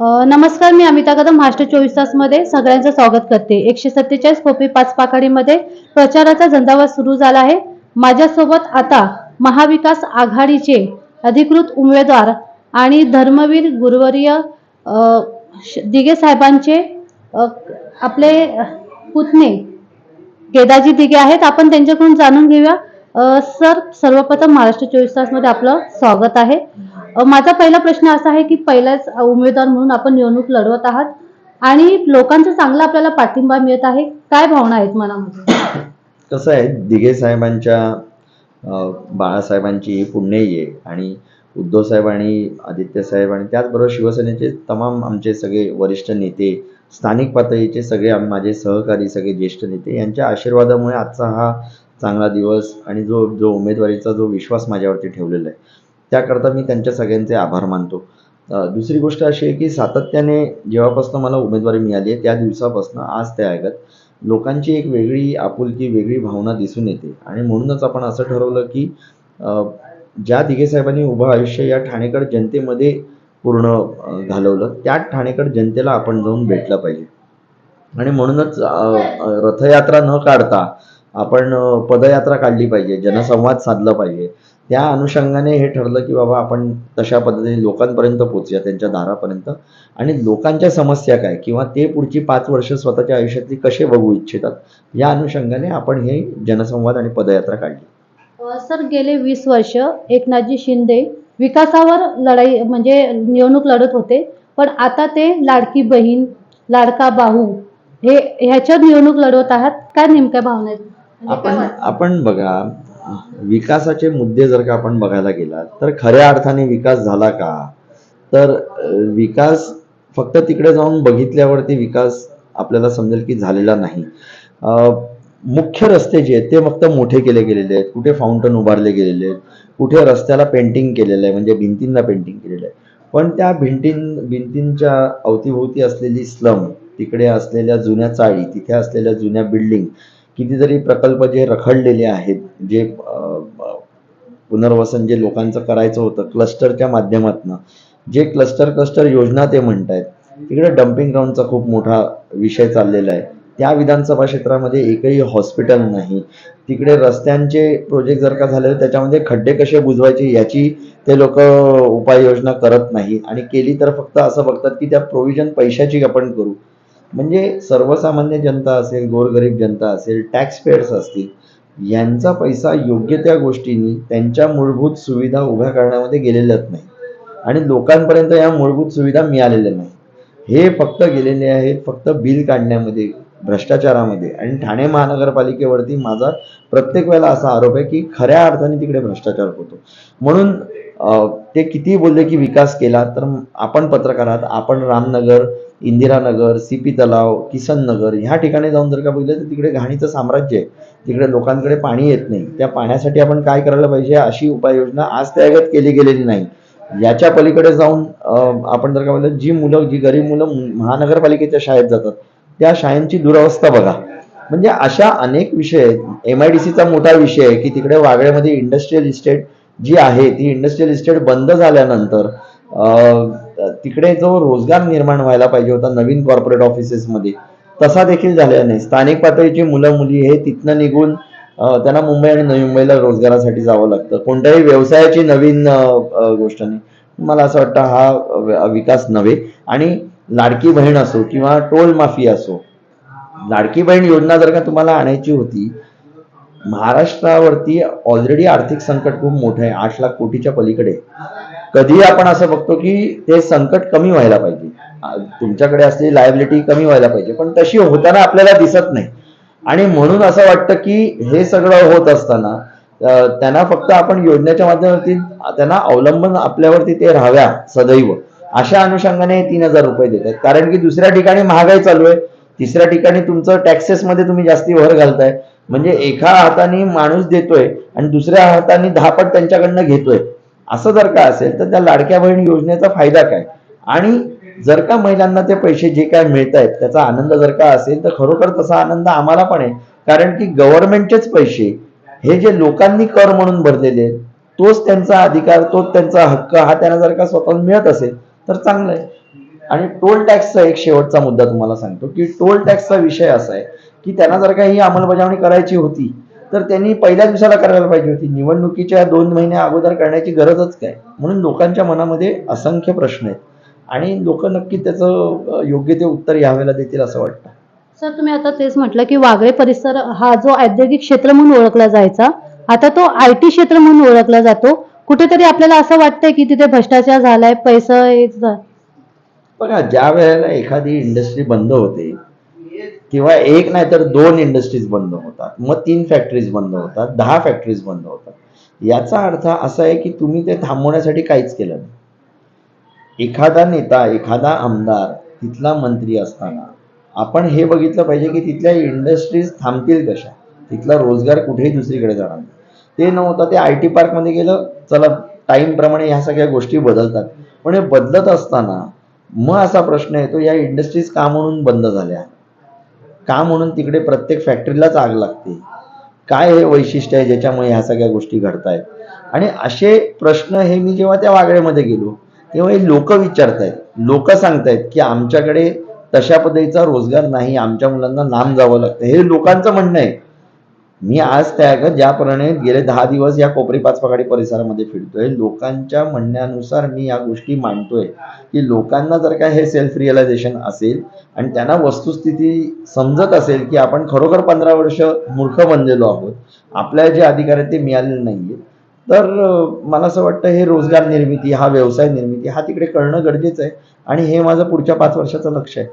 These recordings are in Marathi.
नमस्कार मी अमिता कदम महाराष्ट्र चोवीस तासमध्ये सगळ्यांचं स्वागत करते. एकशे सत्तेचाळीस कोपी पाच पाखाडीमध्ये प्रचाराचा झंझावात सुरू झाला आहे. माझ्यासोबत आता महाविकास आघाडीचे अधिकृत उमेदवार आणि धर्मवीर गुरुवर्य अ, दिघे साहेबांचे आपले पुतणे केदाजी दिघे आहेत. आपण त्यांच्याकडून जाणून घेऊया. सर सर्वप्रथम महाराष्ट्र चोवीस तासमध्ये आपलं स्वागत आहे. माझा पहिला प्रश्न असा आहे की पहिलाच उमेदवार म्हणून आपण निवडणूक लढवत आहात आणि लोकांचा चांगला आपल्याला पाठिंबा मिळत आहे काय भावना आहेत मनामध्ये? कसं आहे दिघे साहेबांच्या बाळासाहेबांची ही पुण्यही आहे आणि उद्धव साहेब आणि आदित्य साहेब आणि त्याचबरोबर शिवसेनेचे तमाम आमचे सगळे वरिष्ठ नेते स्थानिक पातळीचे सगळे माझे सहकारी सगळे ज्येष्ठ नेते यांच्या आशीर्वादामुळे आजचा हा चांगला दिवस आणि जो जो उमेदवारीचा जो विश्वास माझ्यावरती ठेवलेला आहे. त्याकरता मी त्यांच्या सगळ्यांचे आभार मानतो. दुसरी गोष्ट अशी आहे की सातत्याने जेव्हापासून मला उमेदवारी मिळाली आहे त्या दिवसापासून आज त्या ऐकत लोकांची एक वेगळी आपुलकी वेगळी भावना दिसून येते. आणि म्हणूनच आपण असं ठरवलं की ज्या दिघेसाहेबांनी उभं आयुष्य या ठाणेकर जनतेमध्ये पूर्ण घालवलं त्या ठाणेकर जनतेला आपण जाऊन भेटलं पाहिजे. आणि म्हणूनच रथयात्रा न काढता आपण पदयात्रा काढली पाहिजे जनसंवाद साधला पाहिजे. त्या अनुषंगाने हे ठरलं की बाबा आपण तशा पद्धतीने लोकांपर्यंत पोचूया त्यांच्या दारापर्यंत. आणि लोकांच्या समस्या काय किंवा ते पुढची पाच वर्ष स्वतःच्या आयुष्यातली कसे बघू इच्छितात या अनुषंगाने आपण हे जनसंवाद आणि पदयात्रा काढली. अ, सर गेले वीस वर्ष एकनाथजी शिंदे विकासावर लढाई म्हणजे निवडणूक लढत होते पण आता ते लाडकी बहीण लाडका भाऊ हे ह्याच्यावर निवडणूक लढवत आहात काय नेमक्या भावना आहेत? म्हणजे आपण? आपण बघा विकासाचे मुद्दे जर का आपण बघायला गेलात तर खऱ्या अर्थाने विकास झाला का? तर विकास फक्त तिकडे जाऊन बघितल्यावरती विकास आपल्याला समजेल की झालेला नाही. मुख्य रस्ते जे आहेत ते फक्त मोठे केले गेलेले आहेत. कुठे फाउंटन उभारले गेलेले आहेत कुठे रस्त्याला पेंटिंग केलेलं आहे म्हणजे भिंतींना पेंटिंग केलेलं आहे. पण त्या भिंतीं भिंतींच्या अवतीभोवती असलेली स्लम तिकडे असलेल्या जुन्या चाळी तिथे असलेल्या जुन्या बिल्डिंग कितीतरी प्रकल्प जे रखडलेले आहेत जे पुनर्वसन जे लोकांचं करायचं होतं क्लस्टरच्या माध्यमातून जे क्लस्टर क्लस्टर योजना ते म्हणत आहेत तिकडे डम्पिंग ग्राउंडचा खूप मोठा विषय चाललेला आहे. त्या विधानसभा क्षेत्रामध्ये एकही हॉस्पिटल नाही. तिकडे रस्त्यांचे प्रोजेक्ट जर का झाले तर त्याच्यामध्ये खड्डे कसे बुजवायचे याची ते लोक उपाययोजना करत नाही. आणि केली तर फक्त असं बघतात की त्या प्रोव्हिजन पैशाची आपण करू. म्हणजे सर्वसामान्य जनता असेल गोरगरीब जनता असेल टॅक्स पेयर्स असतील यांचा पैसा योग्य त्या गोष्टींनी त्यांच्या मूलभूत सुविधा उभ्या करण्यामध्ये गेलेल्याच नाही. आणि लोकांपर्यंत या मूलभूत सुविधा मिळालेल्या नाही. हे फक्त गेलेले आहेत फक्त बिल काढण्यामध्ये भ्रष्टाचारामध्ये. आणि ठाणे महानगरपालिकेवरती माझा प्रत्येक वेळेला असा आरोप आहे की खऱ्या अर्थाने तिकडे भ्रष्टाचार होतो. म्हणून ते किती बोलले की विकास केला तर आपण पत्रकार आहात आपण रामनगर इंदिरानगर सी पी तलाव किसन नगर ह्या ठिकाणी जाऊन जर का बघितलं तर तिकडे घाणीचं साम्राज्य आहे. तिकडे लोकांकडे पाणी येत नाही. त्या पाण्यासाठी आपण काय करायला पाहिजे? अशी उपाययोजना आज त्यागत केली गेलेली नाही. याच्या पलीकडे जाऊन आपण जर का बघितलं जी मुलं जी गरीब मुलं महानगरपालिकेच्या शाळेत जातात त्या शाळांची दुरावस्था बघा. म्हणजे अशा अनेक विषय आहेत. एम आय डी सीचा मोठा विषय आहे की तिकडे वागळ्यामध्ये इंडस्ट्रियल इस्टेट जी आहे ती इंडस्ट्रियल इस्टेट बंद झाल्यानंतर तिकडे जो रोजगार निर्माण व्हायला पाहिजे होता नवीन कॉर्पोरेट ऑफिसेसमध्ये तसा देखील झालेला नाही. स्थानिक पातळीची मुलं मुली हे तिथनं निघून त्यांना मुंबई आणि नवी मुंबईला रोजगारासाठी जावं लागतं. कोणत्याही व्यवसायाची नवीन गोष्ट नाही. मला असं वाटतं हा विकास नव्हे. आणि लाडकी बहीण असो किंवा टोल माफी असो लाडकी बहीण योजना जर का तुम्हाला आणायची होती महाराष्ट्रावरती ऑलरेडी आर्थिक संकट खूप मोठं आहे. आठ लाख कोटीच्या पलीकडे. कधी आपण असं बघतो की ते संकट कमी व्हायला पाहिजे. तुमच्याकडे असलेली लायबिलिटी कमी व्हायला पाहिजे. पण तशी होताना आपल्याला दिसत नाही. आणि म्हणून असं वाटतं की हे सगळं होत असताना त्यांना फक्त आपण योजनेच्या माध्यमावरती त्यांना अवलंबन आपल्यावरती ते राहाव्या सदैव. अशा अनुषंगाने तीन हजार रुपये देत आहेत कारण की दुसऱ्या ठिकाणी महागाई चालू आहे. तिसऱ्या ठिकाणी तुमचं टॅक्सेस मध्ये तुम्ही जास्ती भर घालताय. म्हणजे एका हाताने माणूस देतोय आणि दुसऱ्या हाताने दहापट त्यांच्याकडनं घेतोय. असं जर का असेल तर त्या लाडक्या बहीण योजनेचा फायदा काय? आणि जर का महिलांना ते पैसे जे काय मिळत आहेत त्याचा आनंद जर का असेल तर खरोखर तसा आनंद आम्हाला पण आहे. कारण की गव्हर्नमेंटचेच पैसे हे जे लोकांनी कर म्हणून भरलेले आहेत तोच त्यांचा अधिकार तोच त्यांचा हक्क हा त्यांना जर का स्वतः मिळत असेल तर चांगलं आहे. आणि टोल टॅक्सचा एक शेवटचा मुद्दा तुम्हाला सांगतो की टोल टॅक्सचा विषय असा आहे की त्यांना जर काही अंमलबजावणी करायची होती तर त्यांनी पहिल्या दिवसाला करायला पाहिजे होती. निवडणुकीच्या दोन महिन्या अगोदर करण्याची गरजच काय? म्हणून लोकांच्या मनामध्ये असंख्य प्रश्न आहेत. आणि लोक नक्की त्याचं योग्य ते उत्तर यावेळेला देतील असं वाटतं. सर तुम्ही आता तेच म्हटलं की वागळे परिसर हा जो औद्योगिक क्षेत्र म्हणून ओळखला जायचा आता तो आय टी क्षेत्र म्हणून ओळखला जातो. कुठेतरी आपल्याला असं वाटतंय की तिथे भ्रष्टाचार झालाय पैसा बघा ज्या वेळेला एखादी इंडस्ट्री बंद होते किंवा एक नाही तर दोन इंडस्ट्रीज बंद होतात मग तीन फॅक्टरीज बंद होतात दहा फॅक्टरीज बंद होतात. याचा अर्थ असा आहे की तुम्ही ते थांबवण्यासाठी काहीच केलं नाही. एखादा नेता एखादा आमदार तिथला मंत्री असताना आपण हे बघितलं पाहिजे की तिथल्या इंडस्ट्रीज थांबतील कशा? तिथला रोजगार कुठेही दुसरीकडे जाणार नाही. ते न होता ते आय टी पार्कमध्ये गेलं चला टाईमप्रमाणे ह्या सगळ्या गोष्टी बदलतात. पण हे बदलत असताना मग असा प्रश्न येतो या इंडस्ट्रीज का म्हणून बंद झाल्या? का म्हणून तिकडे प्रत्येक फॅक्टरीलाच आग लागते? काय हे वैशिष्ट्य आहे ज्याच्यामुळे ह्या सगळ्या गोष्टी घडतायत? आणि असे प्रश्न हे मी जेव्हा त्या वागळेमध्ये गेलो तेव्हा हे लोक विचारतायत. लोक सांगतायत की आमच्याकडे तशा पद्धतीचा रोजगार नाही आमच्या मुलांना लांब जावं लागतं. हे लोकांचं म्हणणं आहे. मी आज त्या ज्याप्रमाणे गेले दहा दिवस या कोपरी पाचपकाडी परिसरामध्ये फिरतोय लोकांच्या म्हणण्यानुसार मी या गोष्टी मांडतोय की लोकांना जर का हे सेल्फ रिअलायझेशन असेल आणि त्यांना वस्तुस्थिती समजत असेल की आपण खरोखर पंधरा वर्ष मूर्ख बनलेलो आहोत आपल्या जे अधिकार आहेत ते मिळालेले नाहीये तर मला असं वाटतं हे रोजगार निर्मिती हा व्यवसाय निर्मिती हा तिकडे करणं गरजेचं आहे आणि हे माझं पुढच्या पाच वर्षाचं लक्ष आहे.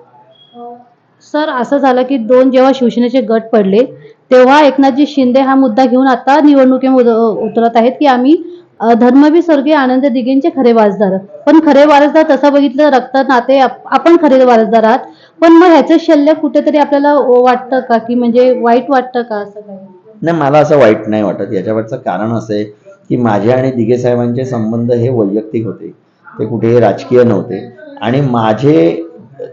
सर असं झालं की दोन जेव्हा शिवसेनेचे गट पडले तेव्हा एकनाथजी शिंदे हा मुद्दा घेऊन आता निवडणुकीमध्ये उतरत आहेत की आम्ही धर्मवीर स्वर्गीय आनंद दिघेंचे खरे वारसदार पण खरे वारसदार तसं बघितलं रक्त नाते आपण खरे वारसदार आहात. पण मग ह्याचं शल्य कुठेतरी आपल्याला वाटतं का? की म्हणजे वाईट वाटतं का? असं काही? नाही मला असं वाईट नाही वाटत. याच्यावरचं कारण असं आहे की माझे आणि दिघे साहेबांचे संबंध हे वैयक्तिक होते. ते कुठेही राजकीय नव्हते. आणि माझे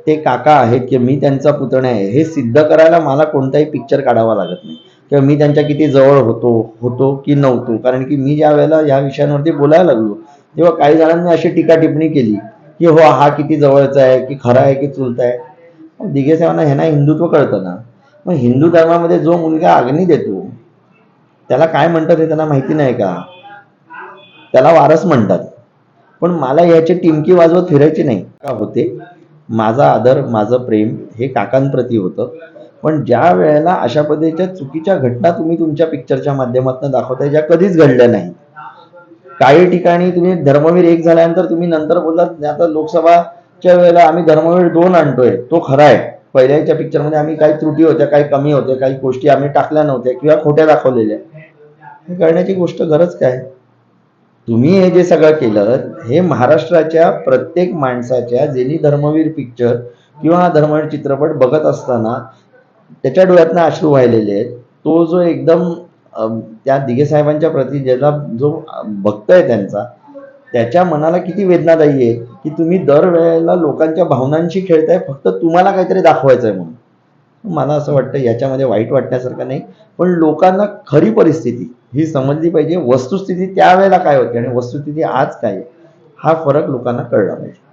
ते काका आहेत की मी त्यांचा पुतण्या आहे हे सिद्ध करायला मला कोणताही पिक्चर काढावा लागत नाही. किंवा मी त्यांच्या किती जवळ होतो होतो की नव्हतो. कारण की मी ज्या वेळेला या विषयांवरती बोलायला लागलो तेव्हा काही जणांनी अशी टीका टिप्पणी केली की हो हा किती जवळचा आहे की खरा आहे की चुलता आहे. मग दिघे साहेबांना ह्यांना हिंदुत्व कळतं ना. मग हिंदू धर्मामध्ये जो मुलगा अग्नी देतो त्याला काय म्हणतात हे त्यांना माहिती नाही का? त्याला वारस म्हणतात. पण मला याची टिमकी वाजवत फिरायची नाही. का होते? माझा आदर माझं प्रेम हे काकांप्रती होतं. पण ज्या वेळेला अशा पद्धतीच्या चुकीच्या घटना तुम्ही तुमच्या पिक्चरच्या माध्यमातून दाखवताय ज्या कधीच घडल्या नाही काही ठिकाणी तुम्ही धर्मवीर एक झाल्यानंतर तुम्ही नंतर बोललात आता लोकसभाच्या वेळेला आम्ही धर्मवीर दोन आणतोय. तो खरा आहे. पहिल्याच्या पिक्चरमध्ये आम्ही काही त्रुटी होत्या काही कमी होत्या काही गोष्टी आम्ही टाकल्या नव्हत्या किंवा खोट्या दाखवलेल्या. करण्याची गोष्ट गरज काय? तुम्ही हे जे सगळं केलं हे महाराष्ट्राच्या प्रत्येक माणसाच्या ज्यांनी धर्मवीर पिक्चर किंवा हा धर्मवीर चित्रपट बघत असताना त्याच्या डोळ्यातनं अश्रू वाहिलेले आहेत. तो जो एकदम त्या दिघे साहेबांच्या प्रती ज्याला जो भक्त आहे त्यांचा त्याच्या मनाला किती वेदनादायी आहे की तुम्ही दरवेळेला लोकांच्या भावनांशी खेळताय फक्त तुम्हाला काहीतरी दाखवायचं आहे म्हणून. मला असं वाटतं याच्यामध्ये वाईट वाटण्यासारखं नाही पण लोकांना खरी परिस्थिती ही समजली पाहिजे. वस्तुस्थिती त्यावेळेला काय होती आणि वस्तुस्थिती आज काय हा फरक लोकांना कळला पाहिजे.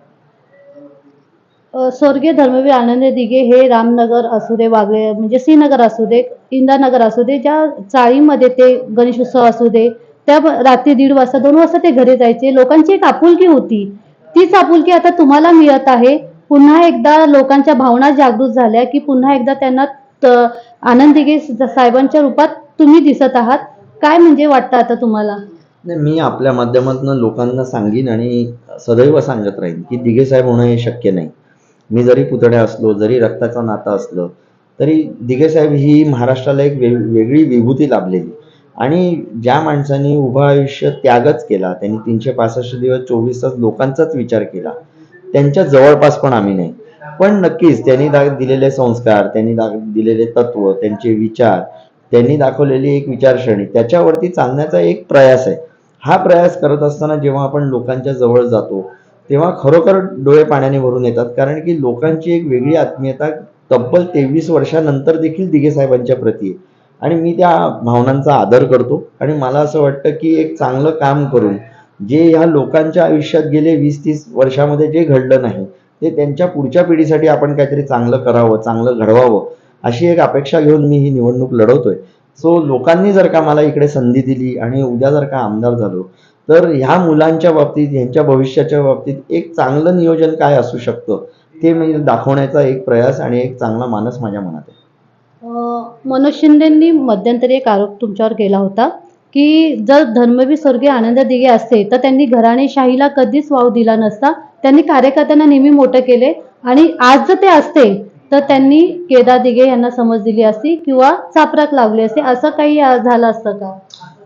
स्वर्गीय धर्मवीर आनंद दिघे हे रामनगर असू दे वागळे म्हणजे श्रीनगर असू दे इंदानगर असू दे ज्या चाळीमध्ये ते गणेश उत्सव असू दे त्या रात्री दीड वाजता दोन वाजता ते घरी जायचे. लोकांची एक आपुलकी होती. तीच आपुलकी आता तुम्हाला मिळत आहे. पुन्हा एकदा लोकांच्या भावना जागृत झाल्या की पुन्हा एकदा त्यांना आनंद दिघे साहेबांच्या रूपात तुम्ही दिसत आहात. काय म्हणजे वाटतं आता तुम्हाला? नाही मी आपल्या माध्यमातून लोकांना सांगीन आणि सदैव सांगत राहीन की दिघे साहेब होणं हे शक्य नाही. मी जरी पुतण्या असलो जरी रक्ताचं नातं असलं तरी दिघे साहेब ही महाराष्ट्राला एक वेगळी विभूती लाभलेली. आणि ज्या माणसाने उभं आयुष्य त्यागच केला त्यांनी तीनशे पासष्ट दिवस चोवीस तास लोकांचाच विचार केला त्यांच्या जवळपास पण आम्ही नाही. पण नक्कीच त्यांनी दिलेले संस्कार त्यांनी दा दिलेले तत्व त्यांचे विचार त्यांनी दाखवलेली एक विचारसरणी त्याच्यावरती चालण्याचा एक प्रयास आहे. हा प्रयास करत असताना जेव्हा आपण लोकांच्या जवळ जातो तेव्हा खरोखर डोळे पाण्याने भरून येतात. कारण की लोकांची एक वेगळी आत्मीयता तब्बल तेवीस वर्षानंतर देखील दिघे साहेबांच्या प्रती आहे. आणि मी त्या भावनांचा आदर करतो. आणि मला असं वाटतं की एक चांगलं काम करून जे ह्या लोकांच्या आयुष्यात गेले वीस तीस वर्षामध्ये जे घडलं नाही ते त्यांच्या पुढच्या पिढीसाठी आपण काहीतरी चांगलं करावं चांगलं घडवावं. अशी एक अपेक्षा घेऊन मी ही निवडणूक लढवतोय. सो लोकांनी जर का मला इकडे संधी दिली आणि उद्या जर का आमदार झालो तर ह्या मुलांच्या बाबतीत ह्यांच्या भविष्याच्या बाबतीत एक चांगलं नियोजन काय असू शकतं ते मी दाखवण्याचा एक प्रयास आणि एक चांगला मानस माझ्या मनात आहे. मनोज शिंदेंनी मध्यंतरी एक आरोप तुमच्यावर केला होता की जर धर्मवीर स्वर्गीय आनंद दिघे असते तर त्यांनी घराणेशाहीला कधीच वाव दिला नसता. त्यांनी कार्यकर्त्यांना नेहमी मोठं केले आणि आज जर ते असते तर त्यांनी केदार दिघे यांना समज दिली असती किंवा चापराक लावली असते. असं काही झालं असतं का?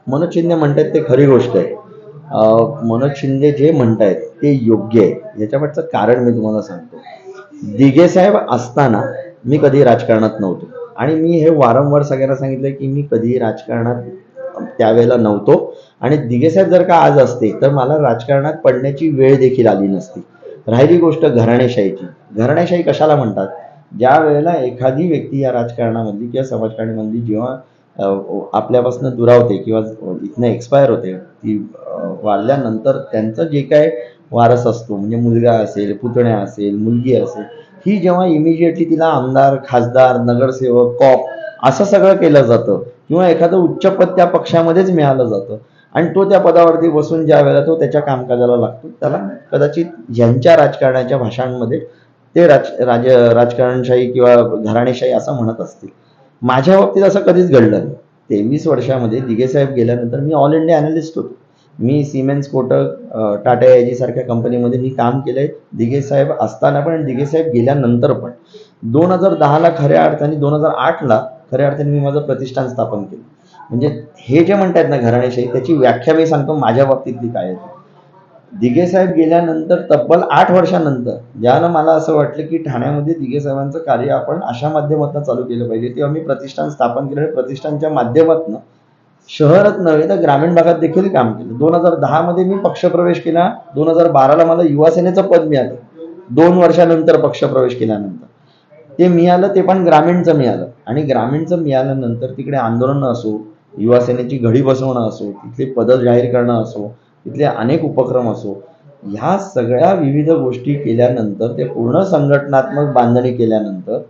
मनोज शिंदे म्हणतात ते खरी गोष्ट आहे. अं, मनोज शिंदे जे म्हणतायत ते योग्य आहे. याच्यामागचं कारण मी तुम्हाला सांगतो. दिघे साहेब असताना मी कधी राजकारणात नव्हतो. आणि मी हे वारंवार सगळ्यांना सांगितलं की मी कधी राजकारणात त्यावेळेला नव्हतो. आणि दिघे साहेब जर का आज असते तर मला राजकारणात पडण्याची वेळ देखील आली नसती. राहिली गोष्ट घराणेशाहीची. घराणेशाही कशाला म्हणतात? ज्या वेळेला एखादी व्यक्ती या राजकारणामधली किंवा समाजकारणामधली जेव्हा आपल्यापासून दुरावते किंवा इथनं एक्सपायर होते ती वाढल्यानंतर त्यांचं जे काय वारस असतो म्हणजे मुलगा असेल पुतण्या असेल मुलगी असेल ही जेव्हा इमिजिएटली तिला आमदार खासदार नगरसेवक कॉप असं सगळं केलं जातं किंवा एखादं उच्च पद त्या पक्षामध्येच मिळालं जातं. आणि तो त्या पदावरती बसून ज्या वेळेला तो त्याच्या कामकाजाला लागतो त्याला कदाचित ह्यांच्या राजकारणाच्या भाषांमध्ये ते राज राज राजकारणशाही किंवा घराणेशाही असं म्हणत असतील. माझ्या बाबतीत असं कधीच घडलं नाही. तेवीस वर्षामध्ये दिघे साहेब गेल्यानंतर मी ऑल इंडिया अनालिस्ट होतो. मी सिमेन्स कोटक टाटा एजी सारख्या कंपनीमध्ये मी काम केलंय. दिघे साहेब असताना पण दिगेसाहेब दिघे साहेब गेल्यानंतर पण दोन हजार दहाला खऱ्या अर्थाने दोन हजार आठला खऱ्या अर्थाने मी माझं प्रतिष्ठान स्थापन केलं. म्हणजे हे जे म्हणतात ना घराणेशाही त्याची व्याख्या मी सांगतो माझ्या बाबतीतली काय आहे दिघे साहेब गेल्यानंतर तब्बल आठ वर्षानंतर ज्यानं मला असं वाटलं की ठाण्यामध्ये दिघे साहेबांचं कार्य आपण अशा माध्यमातून चालू केलं पाहिजे. तेव्हा मी प्रतिष्ठान स्थापन केलं आणि प्रतिष्ठानच्या माध्यमातून शहरात नव्हे तर ग्रामीण भागात देखील काम केलं. दोन हजार दहा मध्ये मी पक्षप्रवेश केला. दोन हजार बाराला मला युवा सेनेचं पद मिळालं. दोन वर्षानंतर पक्षप्रवेश केल्यानंतर. ते मिळालं ते पण ग्रामीणचं मिळालं. आणि ग्रामीणचं मिळाल्यानंतर तिकडे आंदोलनं असो युवा सेनेची घडी बसवणं असो तिथले पद जाहीर करणं असो तिथले अनेक उपक्रम असो ह्या सगळ्या विविध गोष्टी केल्यानंतर ते पूर्ण संघटनात्मक बांधणी केल्यानंतर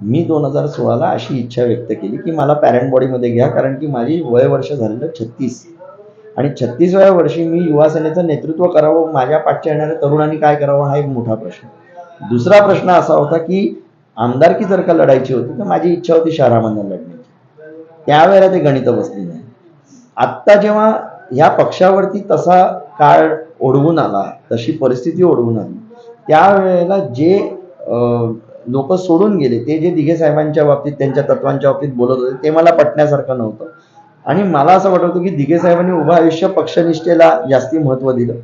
मी दोन हजार सोळाला अशी इच्छा व्यक्त केली की मला पॅरेंट बॉडीमध्ये घ्या कारण की माझी वय वर्ष झालेलं छत्तीस. आणि छत्तीसव्या वर्षी मी युवा सेनेचं नेतृत्व करावं माझ्या पाठच्या येणाऱ्या तरुणांनी काय करावं हा एक मोठा प्रश्न. दुसरा प्रश्न असा होता की आमदारकी जर का लढायची होती तर माझी इच्छा होती शहरामधून लढण्याची. त्यावेळेला ते गणित बसली नाही आत्ता जेव्हा ह्या पक्षावरती तसा काळ ओढवून आला तशी परिस्थिती ओढवून आली. त्यावेळेला जे लोक सोडून गेले ते जे दिघे साहेबांच्या बाबतीत त्यांच्या तत्वांच्या बाबतीत बोलत होते ते मला पटण्यासारखं नव्हतं. आणि मला असं वाटत होतं की दिघे साहेबांनी उभं आयुष्य पक्षनिष्ठेला जास्ती महत्त्व दिलं.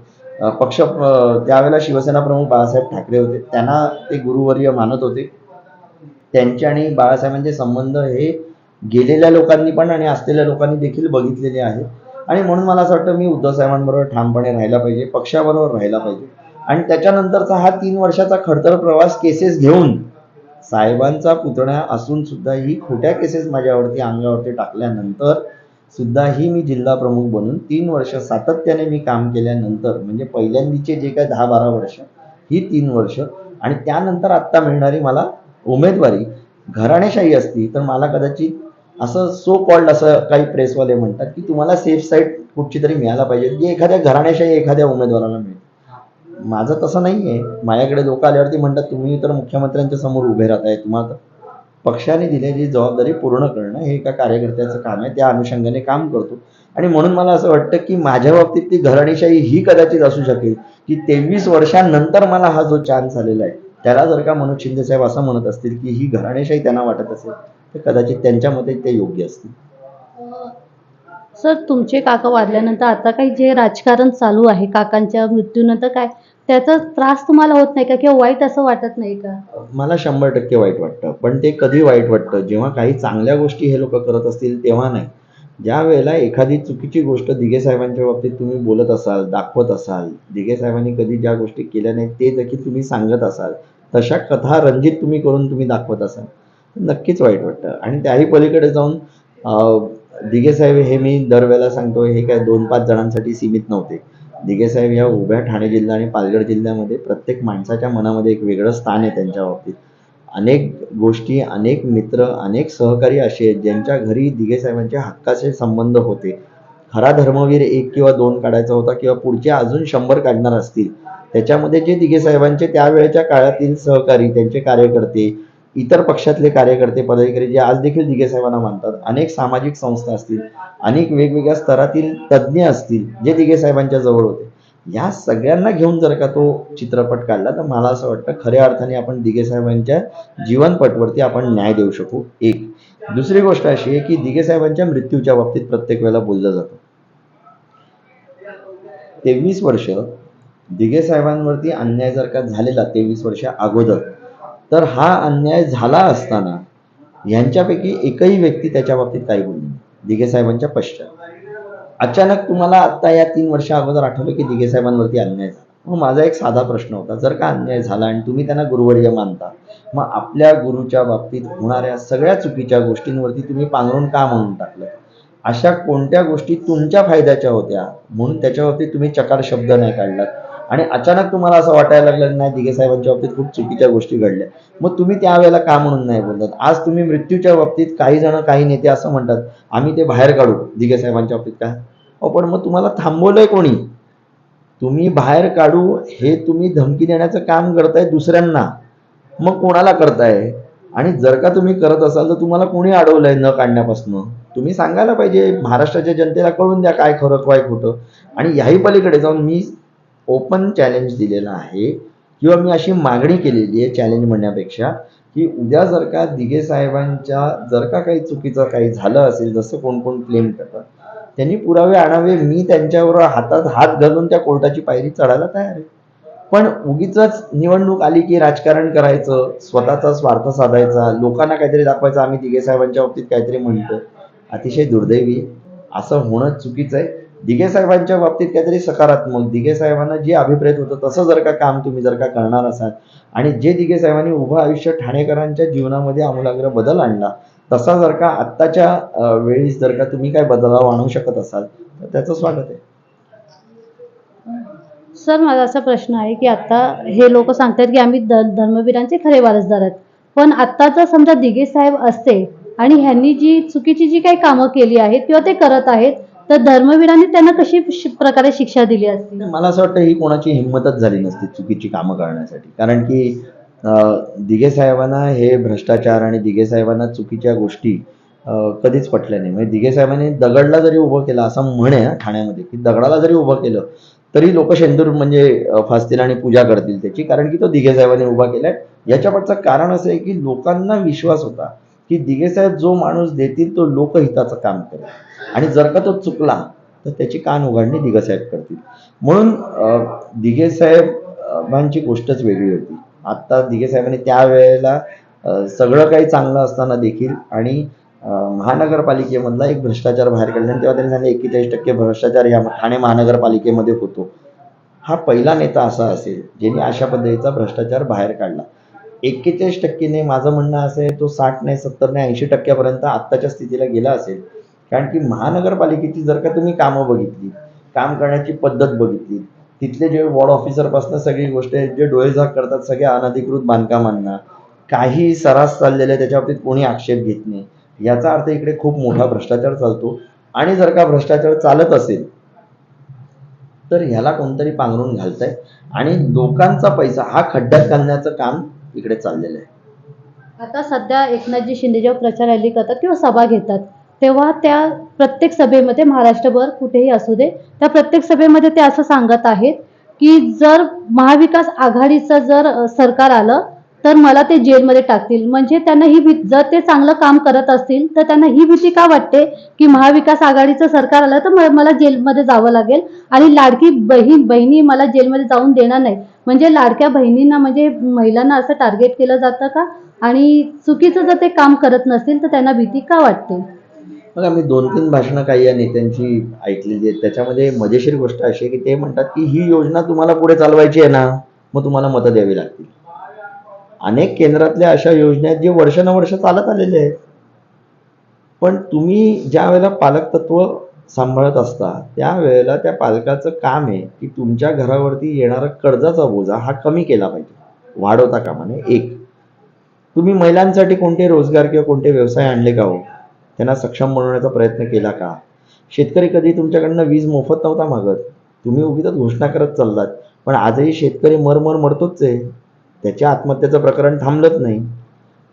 पक्ष त्यावेळेला शिवसेना प्रमुख बाळासाहेब ठाकरे होते. त्यांना ते गुरुवर्य मानत होते. त्यांचे आणि बाळासाहेबांचे संबंध हे गेलेल्या लोकांनी पण आणि असलेल्या लोकांनी देखील बघितलेले आहेत. आणि म्हणून मला असं वाटतं मी उद्धव साहेबांबरोबर ठामपणे राहायला पाहिजे पक्षाबरोबर राहायला पाहिजे. आणि त्याच्यानंतरचा हा तीन वर्षाचा खडतर प्रवास केसेस घेऊन साहेबांचा पुतण्या असून सुद्धा ही खोट्या केसेस माझ्यावरती अंगावरती टाकल्यानंतर सुद्धाही मी जिल्हा प्रमुख बनून तीन वर्ष सातत्याने मी काम केल्यानंतर म्हणजे पहिल्यांदीचे जे काय दहा बारा वर्ष ही तीन वर्ष. आणि त्यानंतर आत्ता मिळणारी मला उमेदवारी. घराणेशाही असती तर मला कदाचित असं सो कॉल्ड असं काही प्रेसवाले म्हणतात की तुम्हाला सेफ साईट कुठची तरी मिळायला पाहिजे जी एखाद्या घराण्याशाही एखाद्या उमेदवाराला मिळते माझं तसं नाही आहे माझ्याकडे लोक आल्यावरती म्हणतात तुम्ही तर मुख्यमंत्र्यांच्या समोर उभे राहताय तुम्हाला पक्षाने दिलेली जबाबदारी पूर्ण करणं हे एका कार्यकर्त्याचं काम आहे त्या अनुषंगाने काम करतो. आणि म्हणून मला असं वाटतं की माझ्या बाबतीत ती घराणेशाही ही कदाचित असू शकेल की तेवीस वर्षांनंतर मला हा जो चान्स आलेला आहे त्याला जर का मनोज शिंदे साहेब असं म्हणत असतील की ही घराणेशाही त्यांना वाटत असेल तर कदाचित त्यांच्या मते ते योग्य असतील. सर तुमचे काका वारल्यानंतर आता काही जे राजकारण चालू आहे काकांच्या मृत्यूनंतर काय त्याचा त्रास तुम्हाला होत नाही का किंवा वाईट असं वाटत नाही का? मला शंभर टक्के वाईट वाटतं. पण ते कधी वाईट वाटतं? जेव्हा काही चांगल्या गोष्टी हे लोक करत असतील तेव्हा नाही. ज्या वेळेला एखादी चुकीची गोष्ट दिघे साहेबांच्या बाबतीत तुम्ही बोलत असाल दाखवत असाल दिघे साहेबांनी कधी ज्या गोष्टी केल्या नाहीत ते देखील तुम्ही सांगत असाल. तशा कथा रंजित तुम्ही करून तुम्ही दाखवत असाल. नक्कीच वाईट वाटतं. आणि त्याही पलीकडे जाऊन अं, दिघे साहेब हे मी दरवेळेला सांगतो हे काय दोन पाच जणांसाठी सीमित नव्हते. दिघेसाहेब या उभ्या ठाणे जिल्हा आणि पालघर जिल्ह्यामध्ये प्रत्येक माणसाच्या मनामध्ये एक वेगळं स्थान आहे त्यांच्या बाबतीत. अनेक गोष्टी अनेक मित्र अनेक सहकारी असे आहेत ज्यांच्या घरी दिघेसाहेबांचे हक्काचे संबंध होते. खरा धर्मवीर एक किंवा दोन काढायचा होता किंवा पुढचे अजून शंभर काढणार असतील. त्याच्यामध्ये जे दिघेसाहेबांचे त्यावेळेच्या काळातील सहकारी त्यांचे कार्यकर्ते इतर पक्षातले कार्यकर्ते पदाधिकारी जे आज देखील दिघेसाहेबांना मानतात. अनेक सामाजिक संस्था असतील अनेक वेगवेगळ्या स्तरातील तज्ज्ञ असतील जे दिघेसाहेबांच्या जवळ होते. या सगळ्यांना घेऊन जर का तो चित्रपट काढला तर मला असं वाटतं खऱ्या अर्थाने आपण दिघेसाहेबांच्या जीवनपटवरती आपण न्याय देऊ शकू. एक. दुसरी गोष्ट अशी आहे की दिघेसाहेबांच्या मृत्यूच्या बाबतीत प्रत्येक वेळेला बोललं जातं. तेवीस वर्ष दिघे साहेबांवरती अन्याय जर का झालेला तेवीस वर्ष अगोदर तर हा अन्याय झाला असताना यांच्यापैकी एकही व्यक्ती त्याच्या बाबतीत काही बोलली दिघे साहेबांच्या पश्चात. अचानक तुम्हाला आता या तीन वर्षा अगोदर आठवलं की दिघे साहेबांवरती अन्याय झाला? मग माझा एक साधा प्रश्न होता जर का अन्याय झाला आणि तुम्ही त्यांना गुरुवर्य मानता मग आपल्या गुरुच्या बाबतीत होणाऱ्या सगळ्या चुकीच्या गोष्टींवरती तुम्ही पांघरून का म्हणून टाकलं? अशा कोणत्या गोष्टी तुमच्या फायद्याच्या होत्या? म्हणून त्याच्यावरती तुम्ही चकार शब्द नाही काढलात. आणि अचानक तुम्हाला असं वाटायला लागलं नाही दिघे साहेबांच्या बाबतीत खूप चुकीच्या गोष्टी घडल्या. मग तुम्ही त्यावेळेला का म्हणून नाही बोलतात आज तुम्ही मृत्यूच्या बाबतीत काही जण काही नेते असं म्हणतात आम्ही ते बाहेर काढू. दिघे साहेबांच्या बाबतीत काय? अहो पण मग तुम्हाला थांबवलंय कोणी? तुम्ही बाहेर काढू हे तुम्ही धमकी देण्याचं काम करताय दुसऱ्यांना. मग कोणाला करताय? आणि जर का तुम्ही करत असाल तर तुम्हाला कोणी अडवलंय न काढण्यापासून? तुम्ही सांगायला पाहिजे महाराष्ट्राच्या जनतेला कळून द्या काय खरं काय खोटं. आणि ह्याही पलीकडे जाऊन मी ओपन चॅलेंज दिलेला आहे. किंवा मी अशी मागणी केलेली आहे चॅलेंज म्हणण्यापेक्षा की उद्या जर का दिघे साहेबांच्या जर का काही चुकीचं काही झालं असेल जसं कोण कोण क्लेम करतात त्यांनी पुरावे आणावे मी त्यांच्यावर हातात हात घालून त्या कोर्टाची पायरी चढायला तयार आहे. पण उगीच निवडणूक आली की राजकारण करायचं स्वतःचा स्वार्थ साधायचा लोकांना काहीतरी दाखवायचं आम्ही दिघे साहेबांच्या बाबतीत काहीतरी म्हणतो अतिशय दुर्दैवी. असं होणं चुकीचं आहे. दिघे साहेबांच्या बाबतीत काहीतरी सकारात्मक. दिघे साहेबांना जे अभिप्रेत होतं तसं जर का काम तुम्ही जर का करणार असाल आणि जे दिघे साहेबांनी उभं आयुष्य ठाणेकरांच्या जीवनामध्ये आमूलाग्र बदल आणला तसा जर का आत्ताच्या वेळीस जर का तुम्ही काय बदलाव आणू शकत असाल तर त्याचं स्वागत आहे. सर माझा असा प्रश्न आहे की आता हे लोक सांगतात की आम्ही धर्मवीरांचे खरे वारसदार आहेत. पण आत्ता जर समजा दिघे साहेब असते आणि ह्यांनी जी चुकीची जी काही कामं केली आहेत किंवा ते करत आहेत तर धर्मवीरांनी त्यांना कशी प्रकारे शिक्षा दिली असती? मला असं वाटतं ही कोणाची हिंमतच झाली नसती चुकीची कामं करण्यासाठी. कारण की दिघे साहेबांना हे भ्रष्टाचार आणि दिघे साहेबांना चुकीच्या गोष्टी कधीच पटल्या नाही. म्हणजे दिघे साहेबांनी दगडला जरी उभं केलं असं म्हणे ठाण्यामध्ये की दगडाला जरी उभं केलं तरी लोक शेंदूर म्हणजे फासतील आणि पूजा करतील त्याची. कारण की तो दिघे साहेबांनी उभा केलाय. याच्यापाठचं कारण असं आहे की लोकांना विश्वास होता. की दिघे साहेब जो माणूस देतील तो लोकहिताचं काम करेल. आणि जर का तो चुकला तर त्याची कान उघडणी दिगेसाहेब करतील. म्हणून दिगेसाहेबांची दिघे साहेबांची गोष्टच वेगळी होती. आत्ता दिगेसाहेबांनी त्यावेळेला सगळं काही चांगलं असताना देखील आणि महानगरपालिकेमधला एक भ्रष्टाचार बाहेर काढला. आणि तेव्हा त्यांनी सांगितलं एक्केचाळीस टक्के भ्रष्टाचार या ठाणे महानगरपालिकेमध्ये होतो. हा पहिला नेता असा असेल ज्यांनी अशा पद्धतीचा भ्रष्टाचार बाहेर काढला. एक्केचाळीस टक्केने माझं म्हणणं असं आहे तो साठ नाही सत्तर नाही ऐंशी टक्क्यापर्यंत आत्ताच्या स्थितीला गेला असेल. कारण की महानगरपालिकेची जर का तुम्ही कामं बघितली काम करण्याची पद्धत बघितली तिथले जे वॉर्ड ऑफिसरपासून सगळी गोष्ट जे डोळेझाक करतात सगळ्या अनधिकृत बांधकामांना काही सरास चाललेल्या आहे त्याच्या बाबतीत कोणी आक्षेप घेत नाही. याचा अर्थ इकडे खूप मोठा भ्रष्टाचार चालतो. आणि जर का भ्रष्टाचार चालत असेल तर ह्याला कोणतरी पांघरून घालतंय. आणि लोकांचा पैसा हा खड्ड्यात घालण्याचं काम इकडे चाललेलं आहे. आता सध्या एकनाथजी शिंदे जेव्हा प्रचार रॅली करतात किंवा सभा घेतात तेव्हा त्या प्रत्येक सभेमध्ये महाराष्ट्रभर कुठेही असू दे त्या प्रत्येक सभेमध्ये ते असं सांगत आहेत की जर महाविकास आघाडीचं जर सरकार आलं तर मला ते जेलमध्ये टाकतील. म्हणजे त्यांना ही भीती जर ते चांगलं काम करत असतील तर त्यांना ही भीती का वाटते की महाविकास आघाडीचं सरकार आलं तर मला जेलमध्ये जावं लागेल? आणि लाडकी बहीण बहिणी मला जेलमध्ये जाऊन देणार नाही म्हणजे लाडक्या बहिणींना म्हणजे महिलांना असं टार्गेट केलं जातं का? आणि चुकीचं जर ते काम करत नसतील तर त्यांना भीती का वाटते? बघा मी दोन तीन भाषणं काही या नेत्यांची ऐकलेली आहेत. त्याच्यामध्ये मजेशीर गोष्ट अशी आहे की ते म्हणतात की ही योजना तुम्हाला पुढे चालवायची आहे ना मग तुम्हाला मतं द्यावी लागतील. अनेक केंद्रातल्या अशा योजना आहेत जे वर्षानुवर्ष चालत आलेले आहेत. पण तुम्ही ज्या वेळेला पालकतत्व सांभाळत असता त्यावेळेला त्या पालकाचं काम आहे की तुमच्या घरावरती येणारा कर्जाचा बोजा हा कमी केला पाहिजे. वाढवता कामाने एक. तुम्ही महिलांसाठी कोणते रोजगार किंवा कोणते व्यवसाय आणले का हो? त्यांना सक्षम बनवण्याचा प्रयत्न केला का? शेतकरी कधी तुमच्याकडनं वीज मोफत नव्हता मागत? तुम्ही उगीच घोषणा करत चाललात. पण आजही शेतकरी मरमर मरतोच आहे. त्याच्या आत्महत्येचं प्रकरण थांबलंच नाही.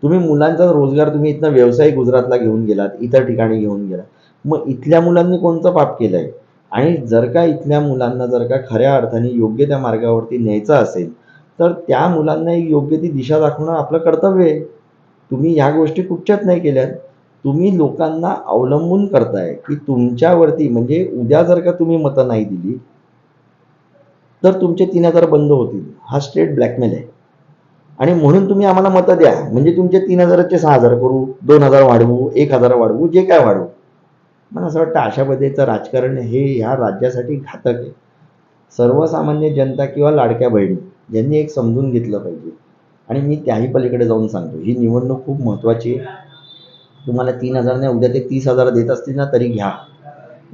तुम्ही मुलांचा रोजगार तुम्ही इथनं व्यवसाय गुजरातला घेऊन गेलात इतर ठिकाणी घेऊन गेलात. मग इथल्या मुलांनी कोणतं पाप केलं आहे आणि जर का इथल्या मुलांना जर का खऱ्या अर्थाने योग्य त्या मार्गावरती न्यायचं असेल तर त्या मुलांना एक योग्य ती दिशा दाखवणं आपलं कर्तव्य आहे. तुम्ही ह्या गोष्टी कुठच्याच नाही केल्यात. तुम्ही लोकांना अवलंबून करताय की तुमच्यावरती म्हणजे उद्या जर का तुम्ही मतं नाही दिली तर तुमचे तीन हजार बंद होतील. हा स्ट्रेट ब्लॅकमेल आहे. आणि म्हणून तुम्ही आम्हाला मतं द्या. म्हणजे तुमचे तीन हजाराचे सहा हजार करू दोन हजार वाढवू एक हजार वाढवू जे काय वाढवू. मला असं वाटतं अशा पद्धतीचं राजकारण हे ह्या राज्यासाठी घातक आहे. सर्वसामान्य जनता किंवा लाडक्या बहिणी यांनी एक समजून घेतलं पाहिजे. आणि मी त्याही पलीकडे जाऊन सांगतो ही निवडणूक खूप महत्त्वाची आहे. तुम्हाला तीन हजार नाही उद्या ते तीस हजार देत असतील ना तरी घ्या.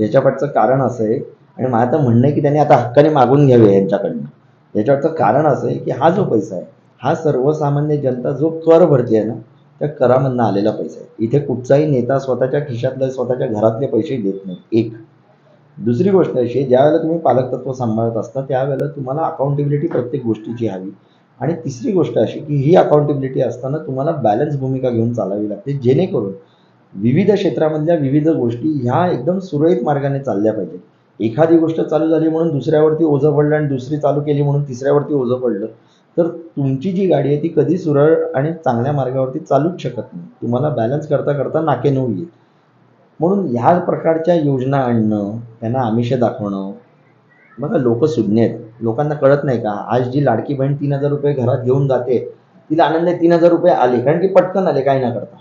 याच्यापाठचं कारण असं आहे. आणि माझं तर म्हणणं आहे की त्यांनी आता हक्काने मागून घ्यावे यांच्याकडनं. याच्यावरचं कारण असं आहे की हा जो पैसा आहे हा सर्वसामान्य जनता जो कर भरते आहे ना त्या करामधनं आलेला पैसा आहे. इथे कुठचाही नेता स्वतःच्या खिशातले स्वतःच्या घरातले पैसे देत नाही. एक. दुसरी गोष्ट अशी ज्यावेळेला तुम्ही पालकतत्व सांभाळत असता त्यावेळेला तुम्हाला अकाउंटेबिलिटी प्रत्येक गोष्टीची हवी. आणि तिसरी गोष्ट अशी की ही अकाउंटेबिलिटी असताना तुम्हाला बॅलन्स भूमिका घेऊन चालावी लागते. जेणेकरून विविध क्षेत्रामधल्या विविध गोष्टी ह्या एकदम सुरळीत मार्गाने चालल्या पाहिजेत. एखादी गोष्ट चालू झाली म्हणून दुसऱ्यावरती ओझं पडलं आणि दुसरी चालू केली म्हणून तिसऱ्यावरती ओझं पडलं तर तुमची जी गाडी आहे ती कधी सुरळ आणि चांगल्या मार्गावरती चालूच शकत नाही. तुम्हाला बॅलन्स करता करता नाकेनऊ येईल. म्हणून ह्या प्रकारच्या योजना आणणं त्यांना आमिष दाखवणं बघा लोक सुज्ञ आहेत. लोकांना कळत नाही का आज जी लाडकी बहीण तीन हजार रुपये घरात घेऊन जाते तिला आनंद आहे तीन हजार रुपये आले कारण की पटकन आले काही ना करता.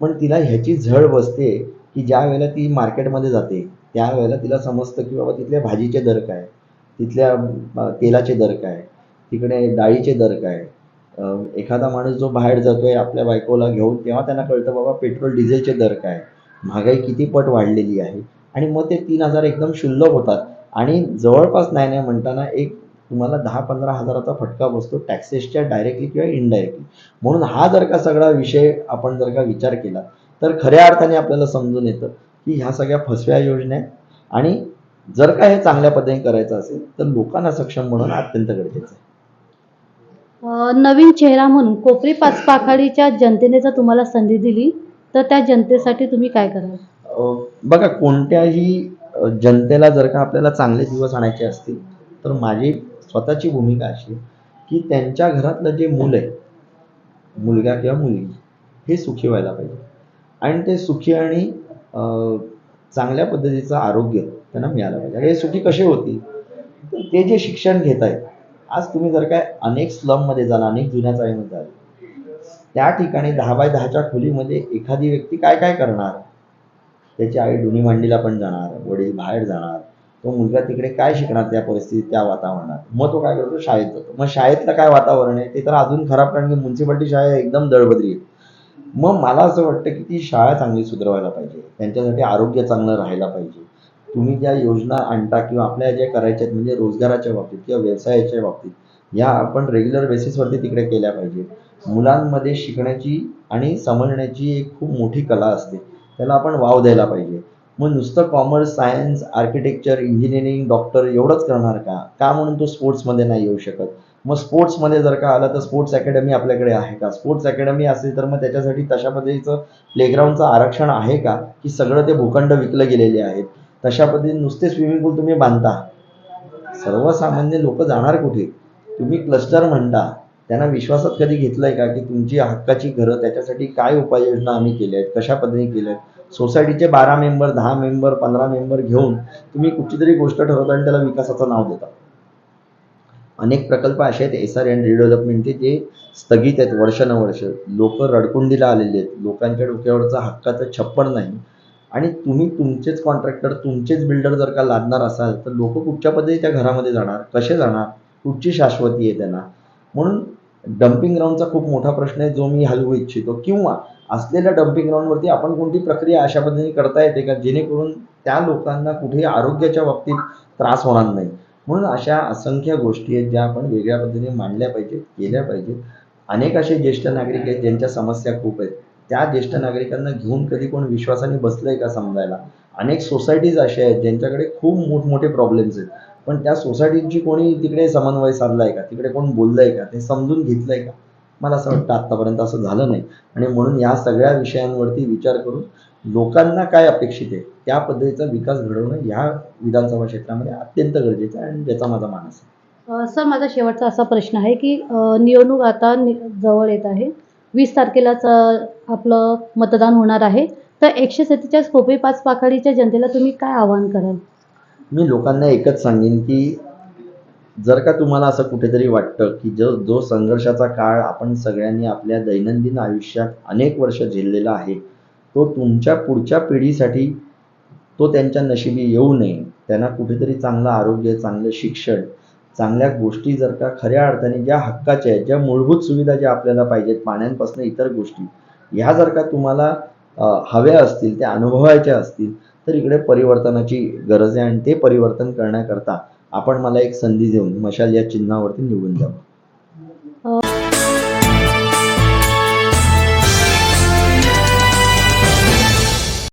पण तिला ह्याची झळ बसते की ज्या वेळेला ती मार्केटमध्ये जाते त्यावेळेला तिला समजतं की बाबा तिथल्या भाजीचे दर काय तिथल्या तेलाचे दर काय तिकडे डाळीचे दर काय एखादा माणूस जो बाहेर जातोय आपल्या बायकोला घेऊन तेव्हा त्यांना कळतं बाबा पेट्रोल डिझेलचे दर काय महागाई किती पट वाढलेली आहे. आणि मग ते तीन हजार एकदम क्षुल्लक होतात. आणि जवळपास नाही नाही म्हणताना एक तुम्हाला दहा पंधरा हजाराचा फटका बसतो टॅक्सेसच्या डायरेक्टली किंवा इनडायरेक्टली. म्हणून हा जर का सगळा विषय आपण जर का विचार केला तर खऱ्या अर्थाने आपल्याला समजून येतं की ह्या सगळ्या फसव्या योजना आहेत. आणि जर का हे चांगल्या पद्धतीने करायचं असेल तर लोकांना सक्षम म्हणून अत्यंत गरजेचं आहे. नवीन चेहरा म्हणून कोपरी पाच पाखाडीच्या जनतेने जर तुम्हाला संधी दिली तर त्या जनतेसाठी तुम्ही काय कराल? बघा कोणत्याही जनतेला जर का आपल्याला चांगले दिवस आणायचे असतील तर माझी स्वतःची भूमिका अशी की त्यांच्या घरातलं जे मूल आहे मुलगा किंवा मुलगी हे सुखी व्हायला पाहिजे. आणि ते सुखी आणि चांगल्या पद्धतीचं आरोग्य त्यांना मिळालं पाहिजे. हे सुखी कसे होतील? ते जे शिक्षण घेत आहेत आज तुम्ही जर काय अनेक स्लममध्ये जाल अनेक जुन्या चाळीमध्ये जाल त्या ठिकाणी दहा बाय दहाच्या खोलीमध्ये एखादी व्यक्ती काय काय करणार? त्याची आई डुनी मांडीला पण जाणार वडील बाहेर जाणार. तो मुलगा तिकडे काय शिकणार त्या परिस्थितीत त्या वातावरणात? मग तो काय करतो? शाळेत जातो. मग शाळेतलं काय वातावरण आहे? ते तर अजून खराब कारण की म्युन्सिपाल्टी शाळा एकदम दळबदरी आहे. मग मला असं वाटतं की ती शाळा चांगली सुधारवायला पाहिजे. त्यांच्यासाठी आरोग्य चांगलं राहायला पाहिजे. तुम्ही ज्या योजना आणता किंवा आपल्या ज्या करायच्या आहेत म्हणजे रोजगाराच्या बाबतीत किंवा व्यवसायाच्या बाबतीत या आपण रेग्युलर बेसिसवरती तिकडे केल्या पाहिजे मुलांमध्ये शिकण्याची आणि समजण्याची एक खूप मोठी कला असते. त्याला आपण वाव द्यायला पाहिजे. मग नुसतं commerce science architecture engineering doctor एवढंच करणार का? का म्हणून तो स्पोर्ट्समध्ये नाही येऊ शकत? मग स्पोर्ट्समध्ये जर का आला तर स्पोर्ट्स अकॅडमी आपल्याकडे आहे का? स्पोर्ट्स अकॅडमी असेल तर मग त्याच्यासाठी तशा पद्धतीचं प्लेग्राऊंडचं आरक्षण आहे का? की सगळं ते भूखंड विकलं गेलेले आहेत. तशा पद्धतीने नुसते स्विमिंग पूल तुम्ही बांधता. सर्वसामान्य लोक जाणार कुठे? तुम्ही क्लस्टर म्हणता. त्यांना विश्वासात कधी घेतलंय का की तुमची हक्काची घरं त्याच्यासाठी काय उपाययोजना आम्ही केल्या आहेत? कशा पद्धतीने केल्या आहेत? सोसायटीचे बारा मेंबर दहा मेंबर पंधरा मेंबर घेऊन तुम्ही कुठची तरी गोष्ट ठरवता आणि त्याला विकासाचं नाव देता. अनेक प्रकल्प असे आहेत एस आर एन रिडेव्हलपमेंटचे जे स्थगित आहेत वर्षानुवर्ष. लोक रडकुंडीला आलेले आहेत. लोकांच्या डोक्यावरचा हक्काचं छप्पन नाही. आणि तुम्ही तुमचेच कॉन्ट्रॅक्टर तुमचेच बिल्डर जर का लादणार असाल तर लोक कुठच्या पद्धती त्या घरामध्ये जाणार कसे जाणार कुठची शाश्वती आहे त्यांना? म्हणून डम्पिंग ग्राउंडचा खूप मोठा प्रश्न आहे जो मी हलवू इच्छितो. किंवा असलेल्या डम्पिंग ग्राउंडवरती आपण कोणती प्रक्रिया अशा पद्धतीने करता येते का जेणेकरून त्या लोकांना कुठेही आरोग्याच्या बाबतीत त्रास होणार नाही? म्हणून अशा असंख्य गोष्टी आहेत ज्या आपण वेगळ्या पद्धतीने मांडल्या पाहिजेत केल्या पाहिजेत. अनेक असे ज्येष्ठ नागरिक आहेत ज्यांच्या समस्या खूप आहेत. त्या ज्येष्ठ नागरिकांना घेऊन कधी कोण विश्वासाने बसलंय का समजायला? अनेक सोसायटीज अशा आहेत ज्यांच्याकडे खूप मोठमोठे प्रॉब्लेम्स आहेत. पण त्या सोसायटींची कोणी तिकडे समन्वय साधलाय का? तिकडे कोण बोललंय का? ते समजून घेतलंय का? मला असं वाटतं आत्तापर्यंत असं झालं नाही. आणि म्हणून या सगळ्या विषयांवरती विचार करून लोकांना काय अपेक्षित आहे? त्या पद्धतीचा विकास घडवणं ह्या विधानसभा क्षेत्रामध्ये अत्यंत गरजेचं आहे आणि ज्याचा माझा मानस आहे. सर माझा शेवटचा असा प्रश्न आहे की निवडणूक आता जवळ येत आहे. वीस तारखेलाच आपलं मतदान होणार आहे. तर एकशे सत्तेचाळीस खोपे पाच पाखाडीच्या जनतेला तुम्ही काय आवाहन कराल? मी लोकांना एकच सांगेन की जर का तुम्हाला असं कुठेतरी वाटतं की जो जो संघर्षाचा काळ आपण सगळ्यांनी आपल्या दैनंदिन आयुष्यात अनेक वर्ष झेललेला आहे तो तुमच्या पुढच्या पिढीसाठी तो त्यांच्या नशिबी येऊ नये. त्यांना कुठेतरी चांगलं आरोग्य चांगलं शिक्षण चांगल्या गोष्टी जर का खऱ्या अर्थाने ज्या हक्काच्या आहेत ज्या मूलभूत सुविधा ज्या आपल्याला पाहिजेत पाण्यापासून इतर गोष्टी ह्या जर का तुम्हाला हव्या असतील त्या अनुभवायच्या असतील तर इकडे परिवर्तनाची गरज आहे आणि ते परिवर्तन करण्याकरता आपण मला एक संधी देऊन मशाल या चिन्हावरती निवडून द्यावं